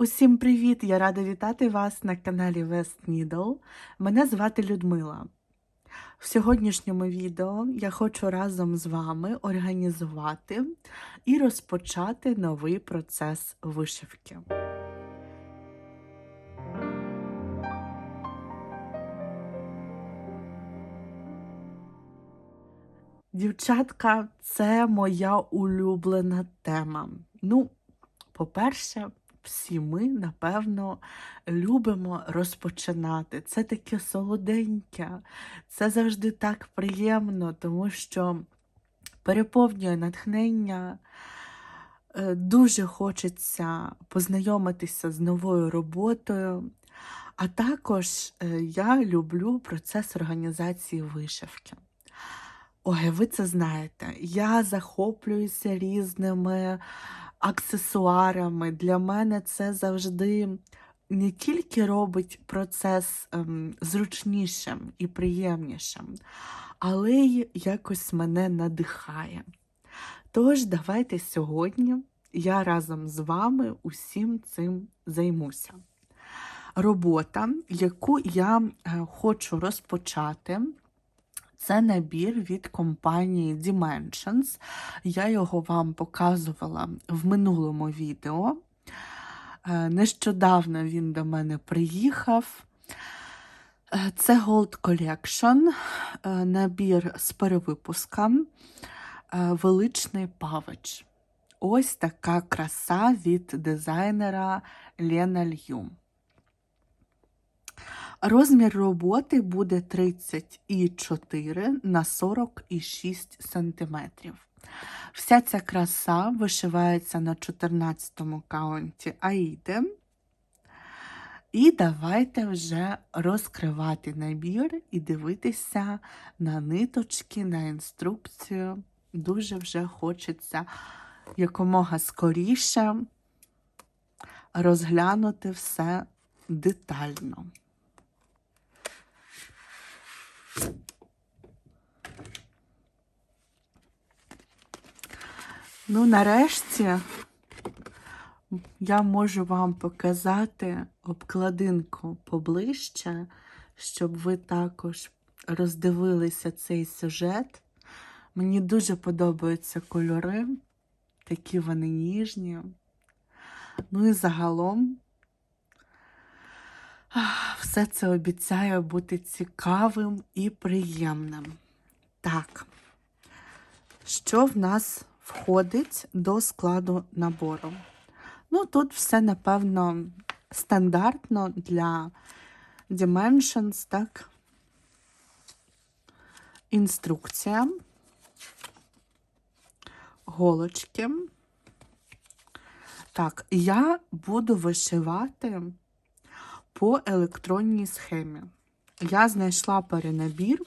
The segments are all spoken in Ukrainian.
Усім привіт! Я рада вітати вас на каналі West Needle. Мене звати Людмила. В сьогоднішньому відео я хочу разом з вами організувати і розпочати новий процес вишивки. Дівчатка, це моя улюблена тема. Ну, по-перше, всі ми, напевно, любимо розпочинати. Це таке солоденьке, це завжди так приємно, тому що переповнює натхнення. Е, Дуже хочеться познайомитися з новою роботою. А також е, я люблю процес організації вишивки. Ой, ви це знаєте. Я захоплююся різними аксесуарами. Для мене це завжди не тільки робить процес ем, зручнішим і приємнішим, але й якось мене надихає. Тож, давайте сьогодні я разом з вами усім цим займуся. Робота, яку я е, хочу розпочати, це набір від компанії Dimensions. Я його вам показувала в минулому відео. Е, Нещодавно він до мене приїхав. Е, Це Gold Collection, е, набір з перевипуска е, Величний павич. Ось така краса від дизайнера Лена Лью. Розмір роботи буде 34 на 46 см. Вся ця краса вишивається на 14 каунті Аїди. І давайте вже розкривати набір і дивитися на ниточки, на інструкцію. Дуже вже хочеться якомога скоріше розглянути все детально. Ну, нарешті я можу вам показати обкладинку поближче, щоб ви також роздивилися цей сюжет. Мені дуже подобаються кольори, такі вони ніжні. Ну і загалом все це обіцяє бути цікавим і приємним. Так, що в нас входить до складу набору? Ну, тут все, напевно, стандартно для Dimensions, так? Інструкція, голочки. Так, я буду вишивати по електронній схемі. Я знайшла перенабір.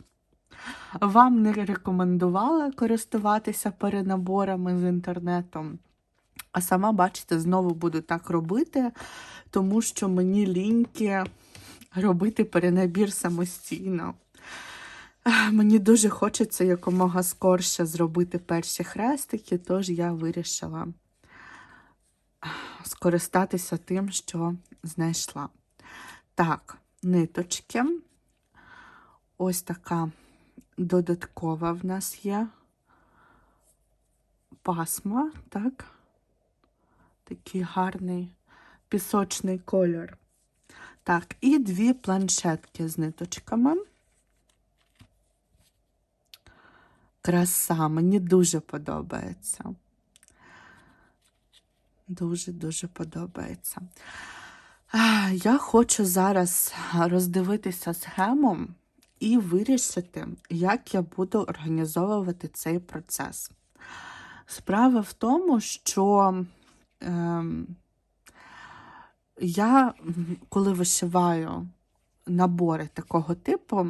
Вам не рекомендувала користуватися перенаборами з інтернетом. А сама, бачите, знову буду так робити, тому що мені ліньки робити перенабір самостійно. Мені дуже хочеться якомога скорше зробити перші хрестики, тож я вирішила скористатися тим, що знайшла. Так, ниточки. Ось така додаткова в нас є пасма, так? Такий гарний пісочний кольор. Так, і дві планшетки з ниточками. Краса, мені дуже подобається. Дуже-дуже подобається. Я хочу зараз роздивитися схему і вирішити, як я буду організовувати цей процес. Справа в тому, що ем, я, коли вишиваю набори такого типу,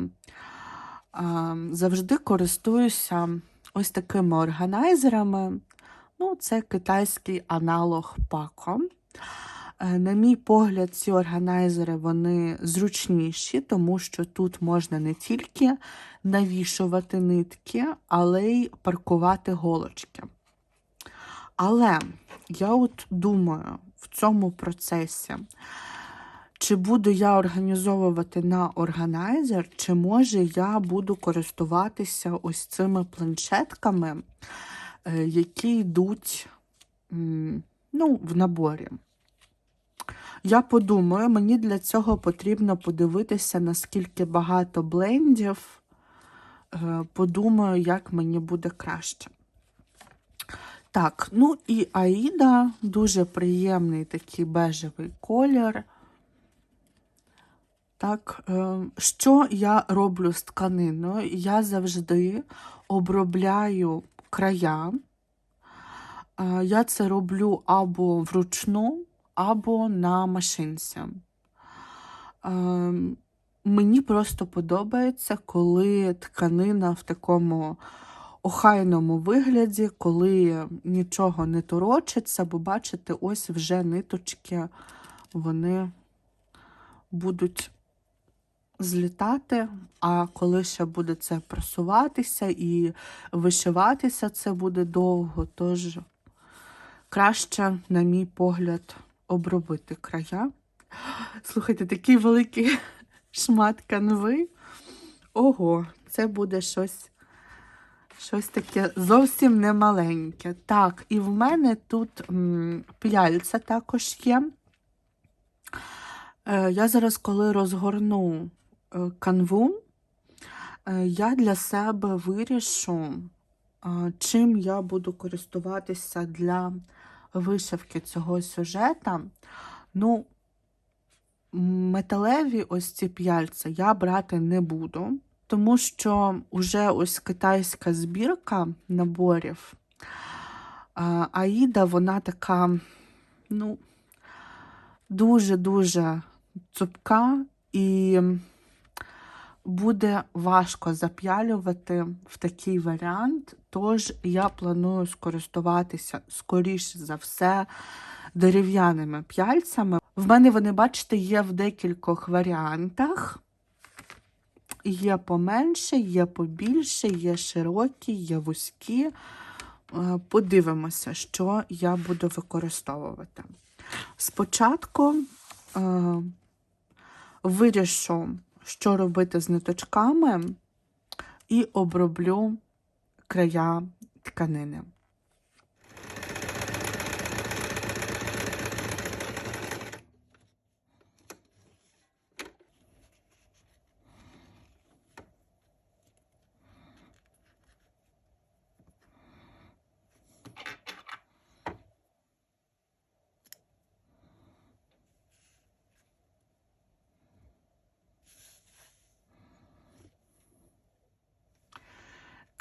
ем, завжди користуюся ось такими органайзерами. Ну, це китайський аналог Пако. Е, На мій погляд, ці органайзери вони зручніші, тому що тут можна не тільки навішувати нитки, але й паркувати голочки. Але я от думаю, в цьому процесі. Чи буду я організовувати на органайзер, чи може я буду користуватися ось цими планшетками, е, які йдуть ну, в наборі. Я подумаю, мені для цього потрібно подивитися, наскільки багато блендів. Е, Подумаю, як мені буде краще. Так, ну і Аїда дуже приємний такий бежевий колір. Так, е, що я роблю з тканиною? Я завжди обробляю края. Е, Я це роблю або вручну, або на машинці. Е, Мені просто подобається, коли тканина в такому охайному вигляді, коли нічого не торочиться, бо бачите, ось вже ниточки вони будуть злітати, а коли ще буде це просуватися і вишиватися, це буде довго, тож краще, на мій погляд, обробити края. Слухайте, такий великий шмат канви. Ого, це буде щось, щось таке зовсім немаленьке. Так, і в мене тут м, п'яльця також є. Е, Я зараз, коли розгорну е, канву, е, я для себе вирішу, е, чим я буду користуватися для вишивки цього сюжета. Ну, металеві ось ці п'яльця я брати не буду, тому що вже ось китайська збірка наборів. Аїда, вона така, ну, дуже-дуже цупка і буде важко зап'ялювати в такий варіант. Тож я планую скористуватися, скоріше за все, дерев'яними п'яльцями. В мене вони, бачите, є в декількох варіантах. Є поменше, є побільше, є широкі, є вузькі. Е, Подивимося, що я буду використовувати. Спочатку е, вирішу, що робити з ниточками, і оброблю края тканини.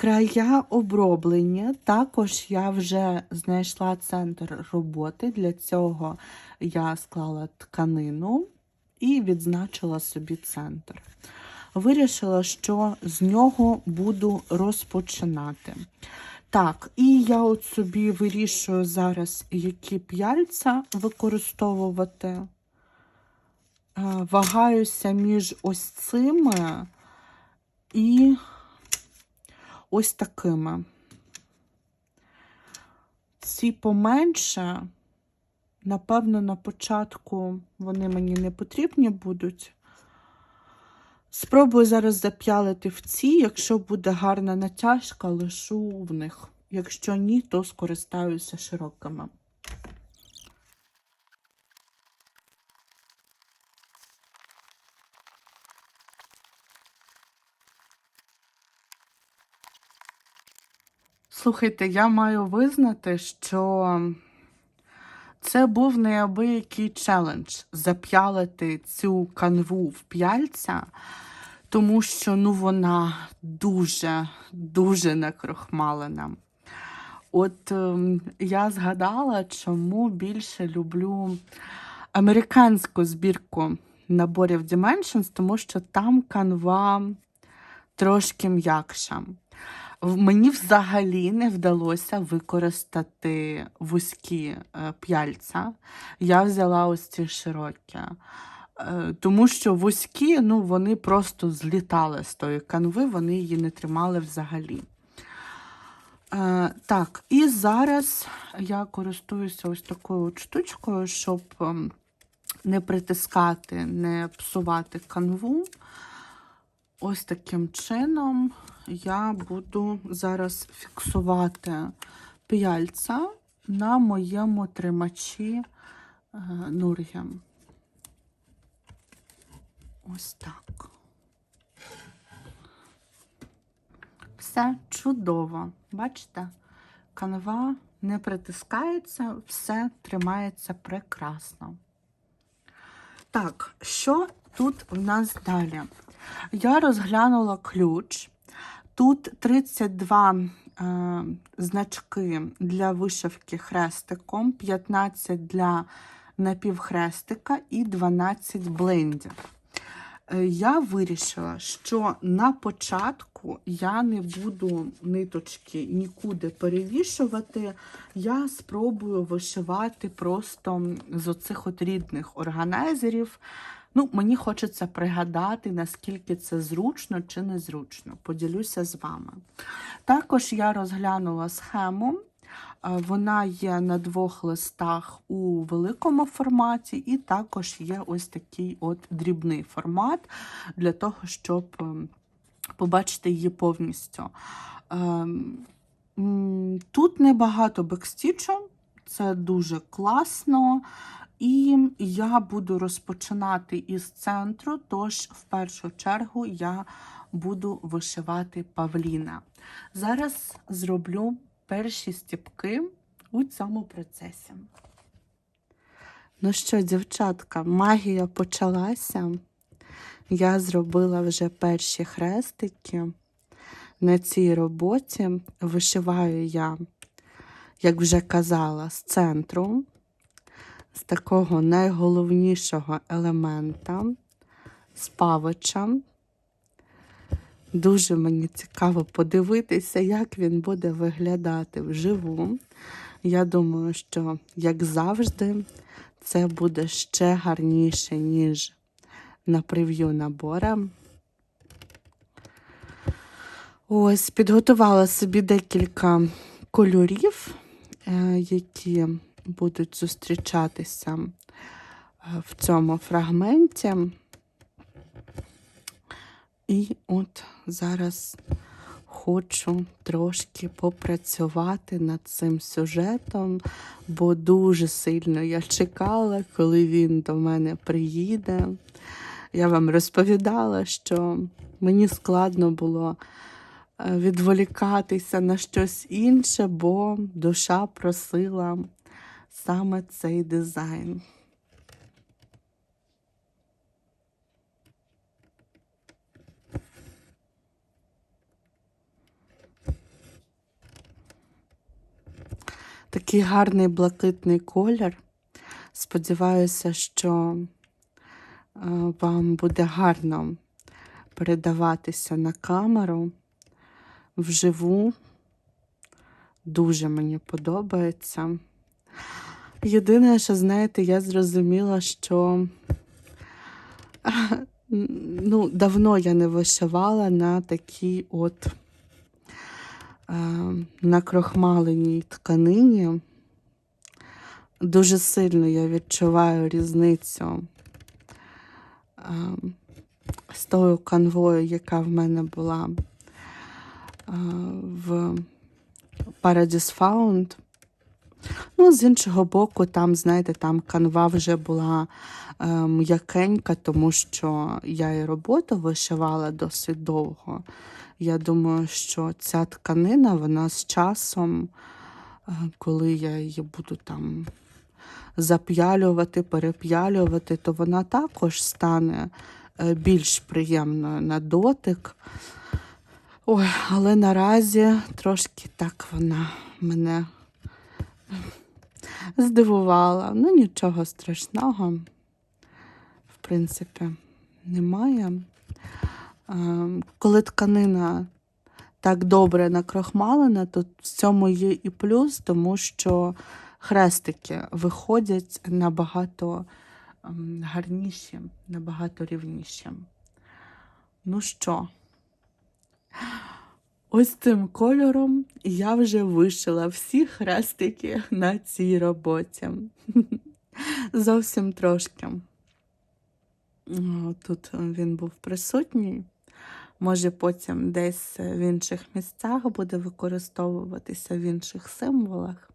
Края оброблені. Також я вже знайшла центр роботи. Для цього я склала тканину і відзначила собі центр. Вирішила, що з нього буду розпочинати. Так, і я от собі вирішую зараз, які п'яльця використовувати. Е, Вагаюся між ось цими і ось такими. Ці поменше, напевно, на початку вони мені не потрібні будуть. Спробую зараз зап'ялити в ці, якщо буде гарна натяжка, лишу в них. Якщо ні, то скористаюся широкими. Слухайте, я маю визнати, що це був неабиякий челендж зап'ялити цю канву в п'яльця, тому що ну, вона дуже, дуже накрохмалена. От ем, я згадала, чому більше люблю американську збірку наборів Dimensions, тому що там канва трошки м'якша. Мені взагалі не вдалося використати вузькі е, п'яльця. Я взяла ось ці широкі. Е, Тому що вузькі, ну, вони просто злітали з тої канви, вони її не тримали взагалі. Е, так, і зараз я користуюся ось такою штучкою, щоб ем, не притискати, не псувати канву. Ось таким чином я буду зараз фіксувати п'яльця на моєму тримачі е, Нургем. Ось так. Все чудово. Бачите? Канва не притискається, все тримається прекрасно. Так, що тут в нас далі? Я розглянула ключ. Тут 32 е, значки для вишивки хрестиком, 15 для напівхрестика і 12 блендів. Е, Я вирішила, що на початку я не буду ниточки нікуди перевішувати. Я спробую вишивати просто з оцих от рідних органайзерів. Ну, мені хочеться пригадати, наскільки це зручно чи незручно. Поділюся з вами. Також я розглянула схему. Е, Вона є на двох листах у великому форматі, і також є ось такий от дрібний формат для того, щоб ем, побачити її повністю. Ем, Тут небагато бекстічу, це дуже класно. І я буду розпочинати із центру, тож в першу чергу я буду вишивати павліна. Зараз зроблю перші стіпки у цьому процесі. Ну що, дівчатка, магія почалася. Я зробила вже перші хрестики. На цій роботі вишиваю я, як вже казала, з центру, з такого найголовнішого елемента, з павича. Дуже мені цікаво подивитися, як він буде виглядати вживу. Я думаю, що, як завжди, це буде ще гарніше, ніж на прев'ю набора. Ось, підготувала собі декілька кольорів, е, які будуть зустрічатися е, в цьому фрагменті. І от зараз хочу трошки попрацювати над цим сюжетом, бо дуже сильно я чекала, коли він до мене приїде. Я вам розповідала, що мені складно було е, відволікатися на щось інше, бо душа просила саме цей дизайн. Такий гарний блакитний колір. Сподіваюся, що е, вам буде гарно передаватися на камеру вживу. Дуже мені подобається. Єдине, що, знаєте, я зрозуміла, що ну, давно я не вишивала на такій от е, накрохмаленій тканині. Дуже сильно я відчуваю різницю е, з тою канвою, яка в мене була е, в Paradise Found. Ну, з іншого боку, там, знаєте, там канва вже була е, м'якенька, тому що я і роботу вишивала досить довго. Я думаю, що ця тканина, вона з часом, е, коли я її буду там зап'ялювати, переп'ялювати, то вона також стане е, більш приємною на дотик. Ой, але наразі трошки так вона мене здивувала. Ну, нічого страшного, в принципі, немає. Ем, Коли тканина так добре накрохмалена, то в цьому є і плюс, тому що хрестики виходять набагато ем, гарніші, набагато рівніші. Ну що? Ось цим кольором я вже вишила всі хрестики на цій роботі. Зовсім трошки. Тут він був присутній. Може, потім десь в інших місцях буде використовуватися в інших символах.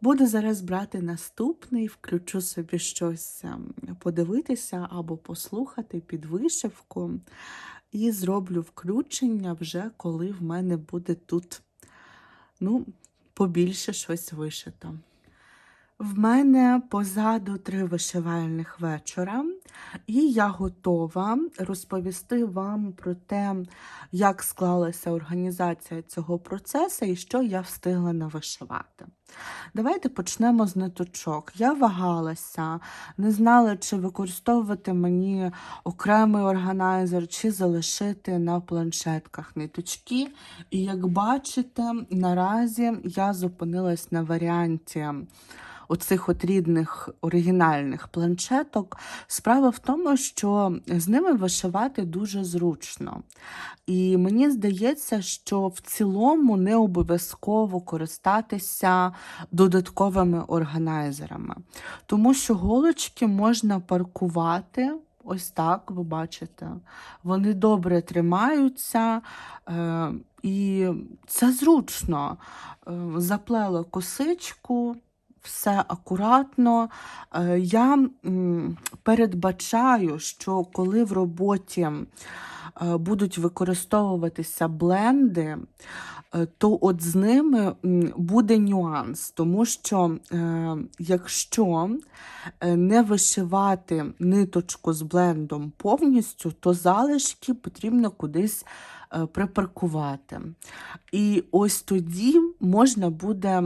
Буду зараз брати наступний, включу собі щось ем, подивитися або послухати під вишивку. І зроблю включення вже коли в мене буде тут ну, побільше щось вишито. В мене позаду три вишивальних вечора, і я готова розповісти вам про те, як склалася організація цього процесу і що я встигла навишивати. Давайте почнемо з ниточок. Я вагалася, не знала, чи використовувати мені окремий органайзер, чи залишити на планшетках ниточки. І як бачите, наразі я зупинилась на варіанті оцих от рідних оригінальних планшеток. Справа в тому, що з ними вишивати дуже зручно. І мені здається, що в цілому не обов'язково користатися додатковими органайзерами, тому що голочки можна паркувати. Ось так, ви бачите, вони добре тримаються, е, і це зручно. Е, заплела косичку, все акуратно. Е, я передбачаю, що коли в роботі е, будуть використовуватися бленди, е, то от з ними буде нюанс, тому що якщо не вишивати ниточку з блендом повністю, то залишки потрібно кудись припаркувати. І ось тоді можна буде.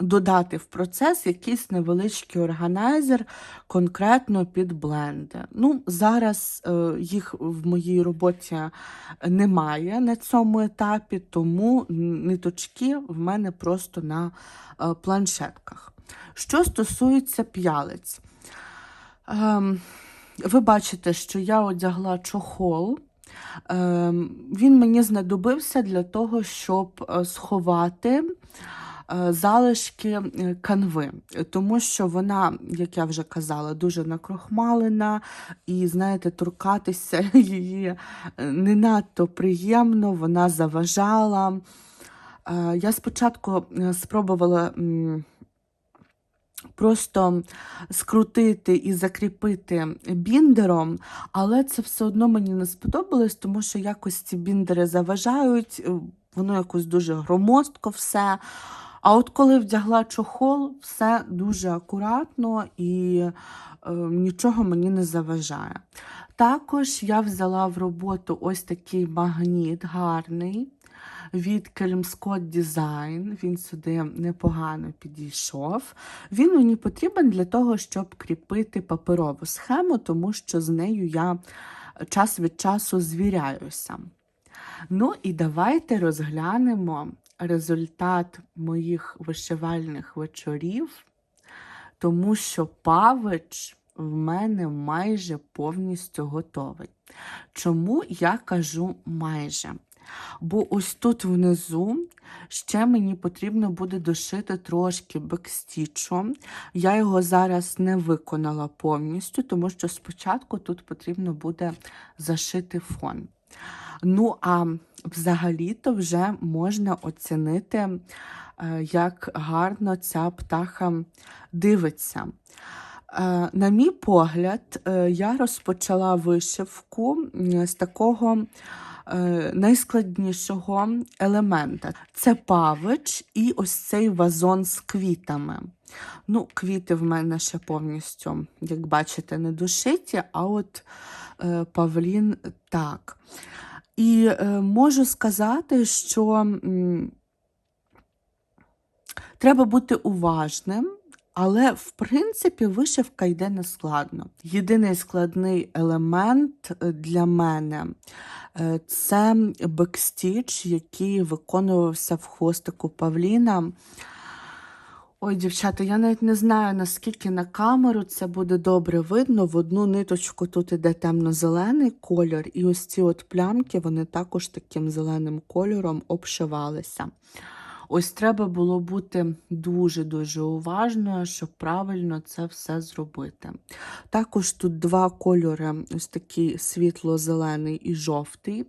Додати в процес якийсь невеличкий органайзер конкретно під бленди. Ну, Зараз е, їх в моїй роботі немає на цьому етапі, тому ниточки в мене просто на е, планшетках. Що стосується п'ялиць, е, ви бачите, що я одягла чохол. Е, він мені знадобився для того, щоб е, сховати. Е, залишки е, канви, тому що вона, як я вже казала, дуже накрохмалена, і, знаєте, торкатися її е, не надто приємно, вона заважала. Я спочатку спробувала. Просто скрутити і закріпити біндером, але це все одно мені не сподобалось, тому що якось ці біндери заважають, воно якось дуже громоздко все. А от коли вдягла чохол, все дуже акуратно і е, нічого мені не заважає. Також я взяла в роботу ось такий магніт гарний від Kelmscott Design. Він сюди непогано підійшов. Він мені потрібен для того, щоб кріпити паперову схему, тому що з нею я час від часу звіряюся. Ну і давайте розглянемо результат моїх вишивальних вечорів, тому що павич в мене майже повністю готовий. Чому я кажу майже? Бо ось тут внизу ще мені потрібно буде дошити трошки бекстічу. Я його зараз не виконала повністю, тому що спочатку тут потрібно буде зашити фон. Ну, а взагалі-то вже можна оцінити, е, як гарно ця птаха дивиться. Е, на мій погляд, е, я розпочала вишивку з такого найскладнішого елемента. Це павич і ось цей вазон з квітами. Ну, Квіти в мене ще повністю, як бачите, не душиті, а от павлін так. І е, можу сказати, що треба бути уважним, але, в принципі, вишивка йде нескладно. Єдиний складний елемент е, для мене е, це бекстіч, який виконувався в хвостику Павліна. Ой, дівчата, я навіть не знаю, наскільки на камеру це буде добре видно. В одну ниточку тут іде темно-зелений кольор, і ось ці от плямки, вони також таким зеленим кольором обшивалися. Ось треба було бути дуже-дуже уважною, щоб правильно це все зробити. Також тут два кольори: ось такий світло-зелений і жовтий, е,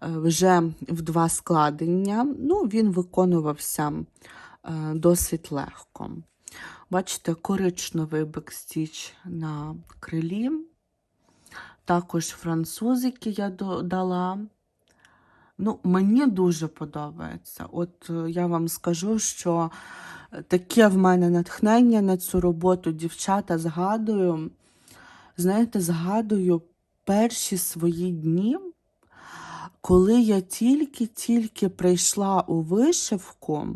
вже в два складення. Ну, він виконувався досить легко. Бачите, коричневий бекстіч на крилі. Також французики я додала. Ну, мені дуже подобається. От е, я вам скажу, що таке в мене натхнення на цю роботу, дівчата, згадую, знаєте, згадую перші свої дні, коли я тільки-тільки прийшла у вишивку.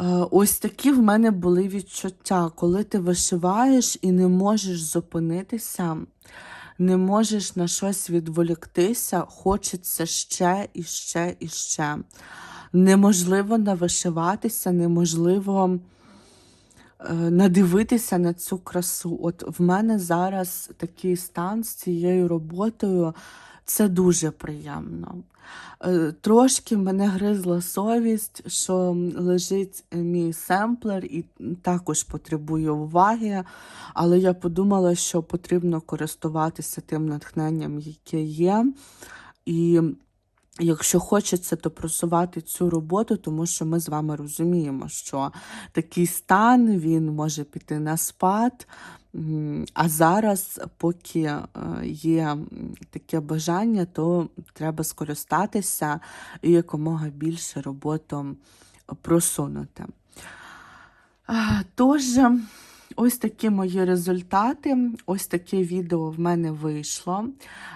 Е, Ось такі в мене були відчуття, коли ти вишиваєш і не можеш зупинитися, не можеш на щось відволіктися, хочеться ще і ще і ще. Неможливо навишиватися, неможливо е, надивитися на цю красу. От в мене зараз такий стан з цією роботою. Це дуже приємно. Е, Трошки мене гризла совість, що лежить мій семплер і також потребує уваги, але я подумала, що потрібно користуватися тим натхненням, яке є. І Якщо хочеться, то просувати цю роботу, тому що ми з вами розуміємо, що такий стан він може піти на спад. А зараз, поки е, є таке бажання, то треба скористатися і якомога більше роботу просунути. Тож, ось такі мої результати, ось таке відео в мене вийшло.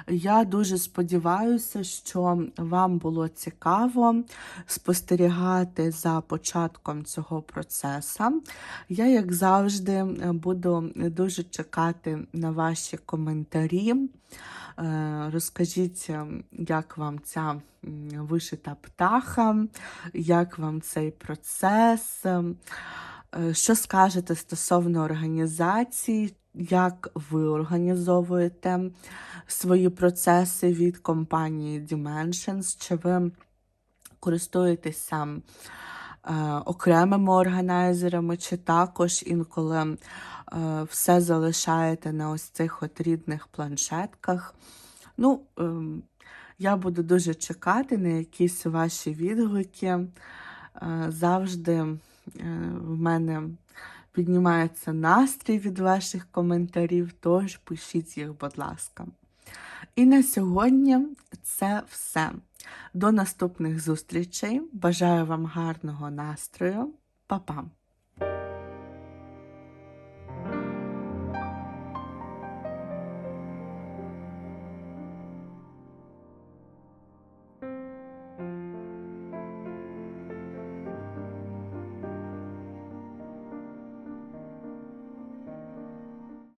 Я дуже сподіваюся, що вам було цікаво спостерігати за початком цього процесу. Я, як завжди, буду дуже чекати на ваші коментарі. Е, Розкажіть, як вам ця вишита птаха, як вам цей процес. Е, Що скажете стосовно організації, як ви організовуєте свої процеси від компанії Dimensions? Чи ви користуєтеся е, окремими органайзерами, чи також інколи е, все залишаєте на ось цих от рідних планшетках? Ну, ем, я буду дуже чекати на якісь ваші відгуки. Завжди в мене піднімається настрій від ваших коментарів, тож пишіть їх, будь ласка. І на сьогодні це все. До наступних зустрічей. Бажаю вам гарного настрою. Па-па!